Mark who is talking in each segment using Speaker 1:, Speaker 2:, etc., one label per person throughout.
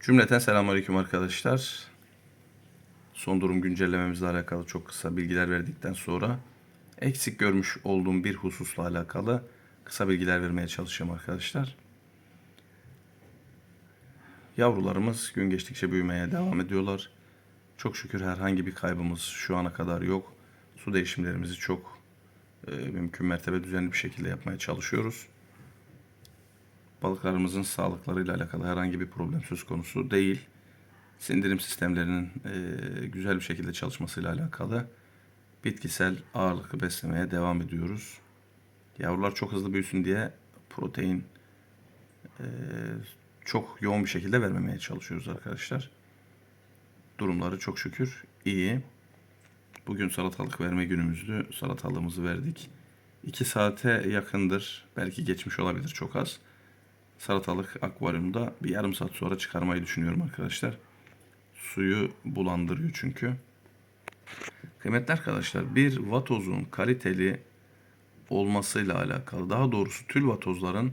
Speaker 1: Cümleten selamünaleyküm arkadaşlar. Son durum güncellememizle alakalı çok kısa bilgiler verdikten sonra eksik görmüş olduğum bir hususla alakalı kısa bilgiler vermeye çalışacağım arkadaşlar. Yavrularımız gün geçtikçe büyümeye devam ediyorlar. Çok şükür herhangi bir kaybımız şu ana kadar yok. Su değişimlerimizi çok e, mümkün mertebe düzenli bir şekilde yapmaya çalışıyoruz balıklarımızın sağlıklarıyla alakalı herhangi bir problem söz konusu değil. Sindirim sistemlerinin e, güzel bir şekilde çalışmasıyla alakalı bitkisel ağırlıklı beslemeye devam ediyoruz. Yavrular çok hızlı büyüsün diye protein e, çok yoğun bir şekilde vermemeye çalışıyoruz arkadaşlar. Durumları çok şükür iyi. Bugün salatalık verme günümüzdü. Salatalığımızı verdik. 2 saate yakındır. Belki geçmiş olabilir çok az salatalık akvaryumda bir yarım saat sonra çıkarmayı düşünüyorum arkadaşlar. Suyu bulandırıyor çünkü. Kıymetli arkadaşlar bir vatozun kaliteli olmasıyla alakalı daha doğrusu tül vatozların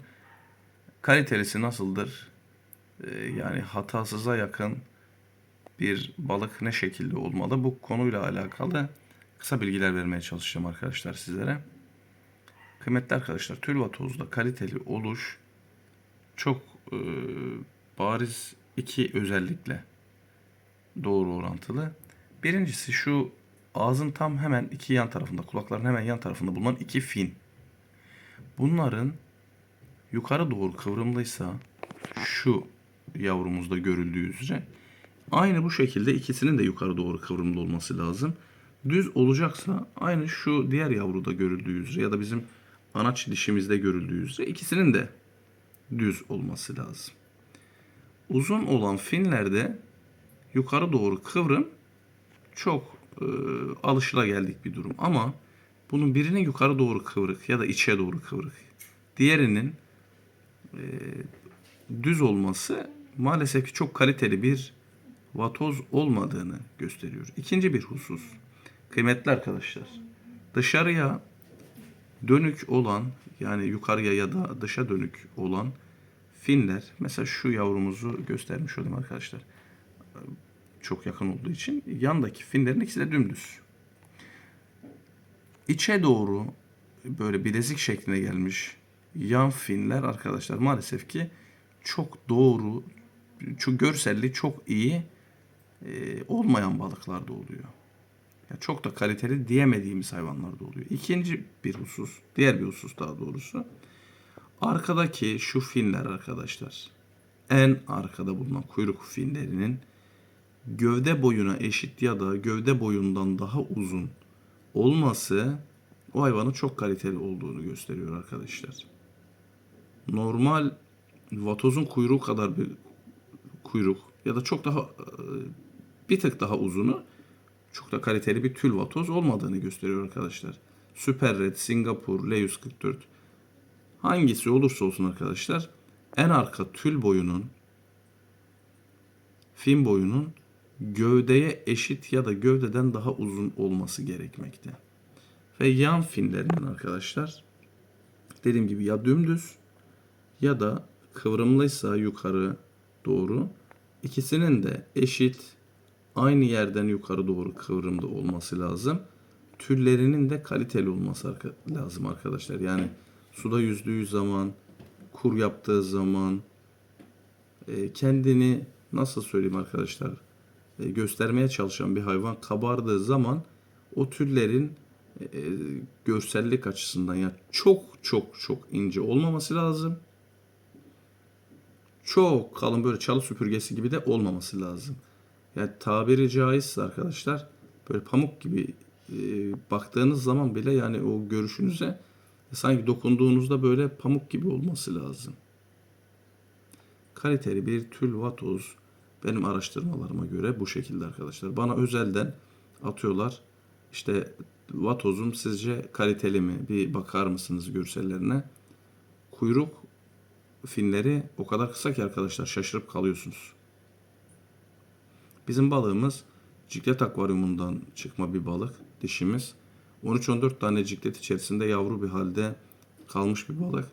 Speaker 1: kalitelisi nasıldır? Ee, yani hatasıza yakın bir balık ne şekilde olmalı? Bu konuyla alakalı kısa bilgiler vermeye çalışacağım arkadaşlar sizlere. Kıymetli arkadaşlar tül vatozda kaliteli oluş çok e, bariz iki özellikle doğru orantılı. Birincisi şu ağzın tam hemen iki yan tarafında, kulakların hemen yan tarafında bulunan iki fin. Bunların yukarı doğru kıvrımlıysa şu yavrumuzda görüldüğü üzere aynı bu şekilde ikisinin de yukarı doğru kıvrımlı olması lazım. Düz olacaksa aynı şu diğer yavruda görüldüğü üzere ya da bizim anaç dişimizde görüldüğü üzere ikisinin de düz olması lazım. Uzun olan finlerde yukarı doğru kıvrım çok e, alışılageldik bir durum. Ama bunun birinin yukarı doğru kıvrık ya da içe doğru kıvrık. Diğerinin e, düz olması maalesef ki çok kaliteli bir vatoz olmadığını gösteriyor. İkinci bir husus. Kıymetli arkadaşlar. Dışarıya dönük olan yani yukarıya ya da dışa dönük olan finler mesela şu yavrumuzu göstermiş olayım arkadaşlar. Çok yakın olduğu için yandaki finlerin ikisi de dümdüz. İçe doğru böyle bilezik şekline gelmiş yan finler arkadaşlar maalesef ki çok doğru, çok görselliği çok iyi e, olmayan balıklarda oluyor. Yani çok da kaliteli diyemediğimiz hayvanlarda oluyor. İkinci bir husus, diğer bir husus daha doğrusu. Arkadaki şu finler arkadaşlar. En arkada bulunan kuyruk finlerinin gövde boyuna eşit ya da gövde boyundan daha uzun olması o hayvanın çok kaliteli olduğunu gösteriyor arkadaşlar. Normal vatozun kuyruğu kadar bir kuyruk ya da çok daha bir tık daha uzunu çok da kaliteli bir tül vatoz olmadığını gösteriyor arkadaşlar. Super Red, Singapur, Leus 44 hangisi olursa olsun arkadaşlar en arka tül boyunun fin boyunun gövdeye eşit ya da gövdeden daha uzun olması gerekmekte. Ve yan finlerinin arkadaşlar dediğim gibi ya dümdüz ya da kıvrımlıysa yukarı doğru ikisinin de eşit aynı yerden yukarı doğru kıvrımda olması lazım. Türlerinin de kaliteli olması lazım arkadaşlar. Yani suda yüzdüğü zaman, kur yaptığı zaman e, kendini nasıl söyleyeyim arkadaşlar e, göstermeye çalışan bir hayvan kabardığı zaman o türlerin e, görsellik açısından ya yani çok çok çok ince olmaması lazım. Çok kalın böyle çalı süpürgesi gibi de olmaması lazım. Yani tabiri caizse arkadaşlar böyle pamuk gibi e, baktığınız zaman bile yani o görüşünüze sanki dokunduğunuzda böyle pamuk gibi olması lazım. Kaliteli bir tül vatoz benim araştırmalarıma göre bu şekilde arkadaşlar. Bana özelden atıyorlar. İşte vatozum sizce kaliteli mi? Bir bakar mısınız görsellerine? Kuyruk finleri o kadar kısa ki arkadaşlar şaşırıp kalıyorsunuz. Bizim balığımız ciklet akvaryumundan çıkma bir balık. Dişimiz. 13-14 tane ciklet içerisinde yavru bir halde kalmış bir balık.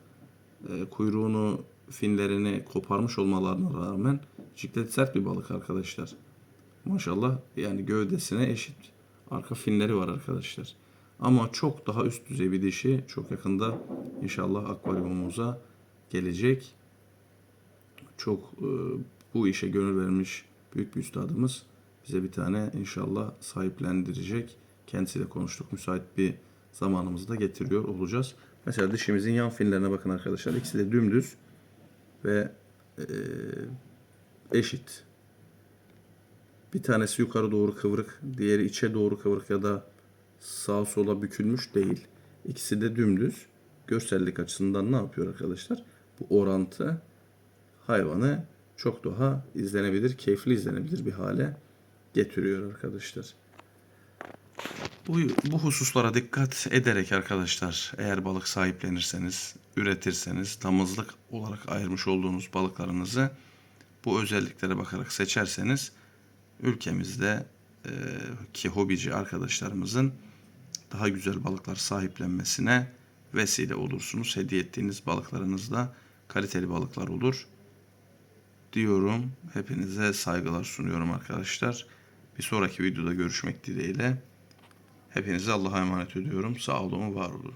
Speaker 1: E, kuyruğunu, finlerini koparmış olmalarına rağmen Ciklet sert bir balık arkadaşlar. Maşallah yani gövdesine eşit arka finleri var arkadaşlar. Ama çok daha üst düzey bir dişi çok yakında inşallah akvaryumumuza gelecek. Çok e, bu işe gönül vermiş büyük bir üstadımız bize bir tane inşallah sahiplendirecek. Kendisiyle konuştuk. Müsait bir zamanımızda getiriyor olacağız. Mesela dişimizin yan finlerine bakın arkadaşlar. İkisi de dümdüz ve e, eşit. Bir tanesi yukarı doğru kıvrık, diğeri içe doğru kıvrık ya da sağa sola bükülmüş değil. İkisi de dümdüz. Görsellik açısından ne yapıyor arkadaşlar? Bu orantı hayvanı çok daha izlenebilir, keyifli izlenebilir bir hale getiriyor arkadaşlar. Bu, bu hususlara dikkat ederek arkadaşlar eğer balık sahiplenirseniz, üretirseniz damızlık olarak ayırmış olduğunuz balıklarınızı bu özelliklere bakarak seçerseniz ülkemizde e, ki hobici arkadaşlarımızın daha güzel balıklar sahiplenmesine vesile olursunuz. Hediye ettiğiniz balıklarınız da kaliteli balıklar olur diyorum. Hepinize saygılar sunuyorum arkadaşlar. Bir sonraki videoda görüşmek dileğiyle. Hepinize Allah'a emanet ediyorum. Sağ olun, var olun.